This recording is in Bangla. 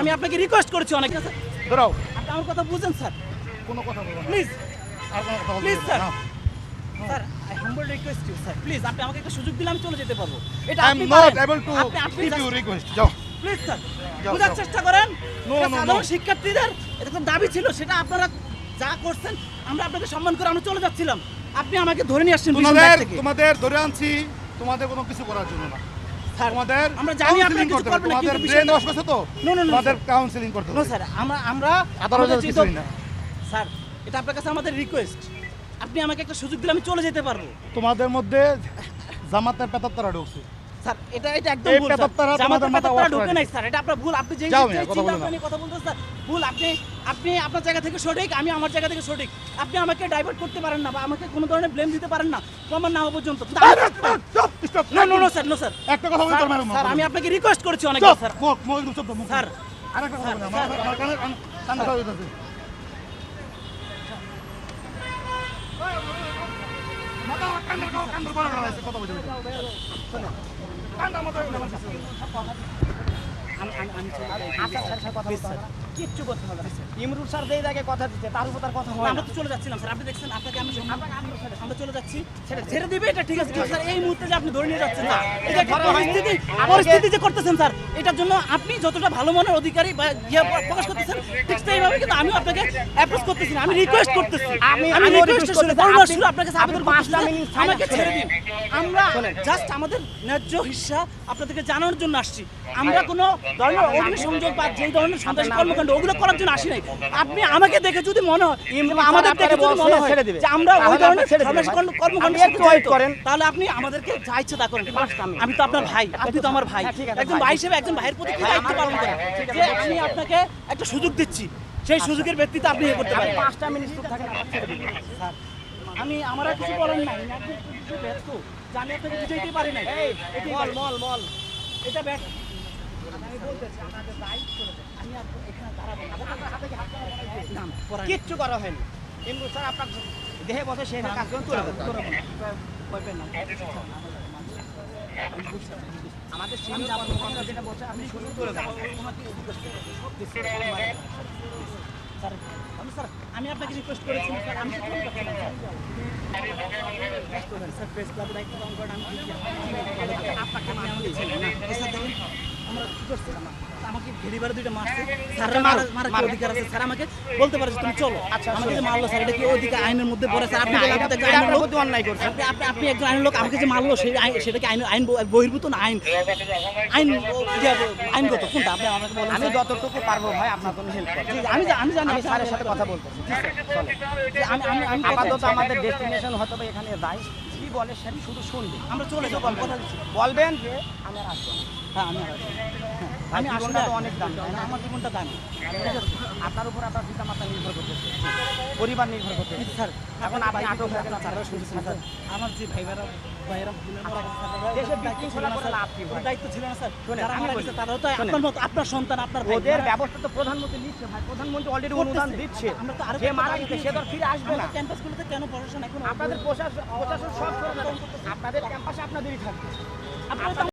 আমি আপনাকে রিকোয়েস্ট করেছি অনেক। স্যার আপনি আমার কথা বুঝেন স্যার। কোনো কথা please. Sir. I humble request you sir. Please আপনি আমাকে একটা সুযোগ দিলে আমি চলে যেতে পারব। এটা. যাও। প্লিজ স্যার বোঝার চেষ্টা করেন। সাধারণ শিক্ষার্থীদের তো দাবি ছিল সেটা আপনারা যা করছেন আমরা আপনাকে সম্মান করে আমরা চলে যাচ্ছিলাম। আপনি আমাকে ধরে নিয়ে আসছেন। তোমাদের ধরে আনছি। তোমাদের কোনো কিছু করার জন্য না। স্যার আমরা জানি আপনি কিছু করতে। করবেন না, কিন্তু ব্রেন ওয়াশ তো? কাউন্সিলিং করতে নো স্যার আমরা আমরা আদালত কিছুই না। স্যার এটা আপনার কাছে আমাদের রিকোয়েস্ট আপনি আমাকে একটা সুযোগ দিলে আমি চলে যেতে পারব। তোমাদের মধ্যে জামাতের পেতার তারা ঢুকছে। স্যার এটা এটা একদম ভুল জামাতের তোমাদের মাথা পেতাত্তারা wash ঢোকে করে নাই স্যার। এটা আপনার ভুল আপনি যে যাও যে মিয়া, কথা চিন্তা বলো না। ভাবনা নিয়ে কথা বলতেছেন স্যার ভুল। আপনি আপনি আপনার জায়গা থেকে সঠিক আমি আমার জায়গা থেকে সঠিক। আপনি আমাকে ডাইভার্ট করতে পারেন না বা আমাকে কোনো ধরনের ব্লেম দিতে পারেন না। প্রমাণ না হওয়া পর্যন্ত। আরে, no no no sir no sir একটা কথা বলতে পারবেন স্যার আমি আপনাকে রিকোয়েস্ট করেছি অনেক স্যার। মুখ মুখ চুপ মুখ স্যার আরেকটা কথা স্যার, আমার কানে- কানে কথা বলতেছে মাথা কান্দার কথা কান্দার বড় কথা আছে, কথা বলতে বলতে। কান্দার মতো এগুলো আমার কাছে। আমি আমি আচ্ছা স্যার কথা বলতে। কিচ্ছু কথা হবে না, ইমরুল স্যার যেই জায়গায় কথা দিচ্ছে তার উপর তার কথা হয় আমরা তো চলে যাচ্ছিলাম স্যার আপনি দেখছেন আপনাকে আমি আমি আমরা চলে যাচ্ছি। ছেড়ে ছেড়ে দিবে এটা ঠিক আছে। স্যার এই মুহূর্তে যে আপনি ধরে নিয়ে যাচ্ছেন এটা একটা ধরা হয়নি। পরিস্থিতি পরিস্থিতি যে করতেছেন স্যার এটার জন্য আপনি যতটা ভালো মনের অধিকারী বা ইয়ে প্রকাশ করতেছেন ঠিক সেইভাবে কিন্তু আমিও আপনাকে অ্যাপ্রোচ করতেছি না। আমি রিকোয়েস্ট করতেছি। আমি- আমি রিকোয়েস্ট আপনি- আপনাকে আবেদন আমাকে ছেড়ে দিন। আমরা জাস্ট আমাদের ন্যায্য হিসা আপনাদেরকে জানানোর জন্য আসছি। আমরা কোনো ধরনের অগ্নিসংযোগ বা যেই ধরনের সন্ত্রাসী কর্মকাণ্ড ওগুলো করার জন্য আসি নাই। আপনি আমাকে দেখে যদি মনে হয় আমাদের দেখে যদি মনে হয় ছেড়ে দিবে। যে আমরা ওই ধরনের কর্মকাণ্ড একটু wait করেন। তাহলে আপনি আমাদেরকে যা ইচ্ছে তা করেন। আমি তো আপনার ভাই আপনি তো আমার ভাই। হ্যাঁ, একজন ভাই। হিসেবে একজন ভাইয়ের প্রতি কি দায়িত্ব পালন করেন? যে আমি আপনাকে একটা সুযোগ দিচ্ছি সেই সুযোগের ভিত্তিতে আপনি ইয়ে করতে পারেন। পাঁচটা মিনিট থাকেন আমি আমার কিছু বলার নাই। আমি ব্যস্ত? আপনাকে বুঝাইতে পারি নাই। মল মল মল। এটা ব্যাট কিচ্ছু করা হয়নি। ইমরুল স্যার আপনার দেহে বসে সেই কাজ করুন তুলে। আমাদের যেটা বলছে আপনি শুধু তুলে স্যার, আমি স্যার, আমি আপনাকে রিকোয়েস্ট করেছি। স্যার আমি তো স্যার। স্যার প্রেস ক্লাবের দায়িত্ব পালন করেন আমি আপনাকে না। স্যার দেখেন, আমরা কি করছি? আমাকে ঘেরিবার দুইটা মারছে স্যার মারা- কি অধিকার আছে? স্যার আমাকে বলতে পারে তুমি চলো। আচ্ছা, আমাকে যে মারলো স্যার এটা কি অধিকার আইনের মধ্যে পড়ে? স্যার আপনি আইনের লোক। অন্যায় করছেন। আপনি একজন আইনের লোক আমাকে যে মারলো সেই সেটা কি আইন আইন বহির্ভূত না আইন? আইন আইনগত কোনটা? আপনি আমাকে বলেন। আমি যতটুকু পারব ভাই আপনার জন্য হেল্প করব আমি আমি জানি আমি স্যারের সাথে কথা যে আমি আমি আমি কথা আপাতত আমাদের ডেস্টিনেশন হয়তো এখানে যাই কি বলে সেটি শুধু শুনবে। আমরা চলে যাব কথা বলবেন যে আমি আসব হ্যাঁ আমি আর আসব। আমি আসলে অনেক দামি, আমার জীবনটা দামি। ঠিক আছে আপনার উপর আপনার পিতা মাতা নির্ভর করতেছে পরিবার নির্ভর করতেছে। স্যার এখন আপনি আটক হয়ে গেলেন, স্যাররা শুনছেন স্যার আমার যে ভাই ভাইয়েরা বোনেরা মারা গেছে, স্যার, দেশে ওদের দায়িত্ব ছিল বিশৃঙ্খলা করে লাভ কি দায়িত্ব ছিল না স্যার। যারা মারা গেছে তারাও তো আপনার মতো আপনার সন্তান আপনার ওদের ব্যবস্থা তো প্রধানমন্ত্রী নিচ্ছে ভাই। প্রধানমন্ত্রী অলরেডি। অনুদান দিচ্ছে। আমরা তো আরও যে মারা গেছে সে তো ফিরে আসবে না। আমাদের ক্যাম্পাসগুলোতে কেন প্রশাসন এখন আপনাদের প্রশাসন প্রশাসন সব আপনাদের ক্যাম্পাসে আপনাদেরই থাকবে।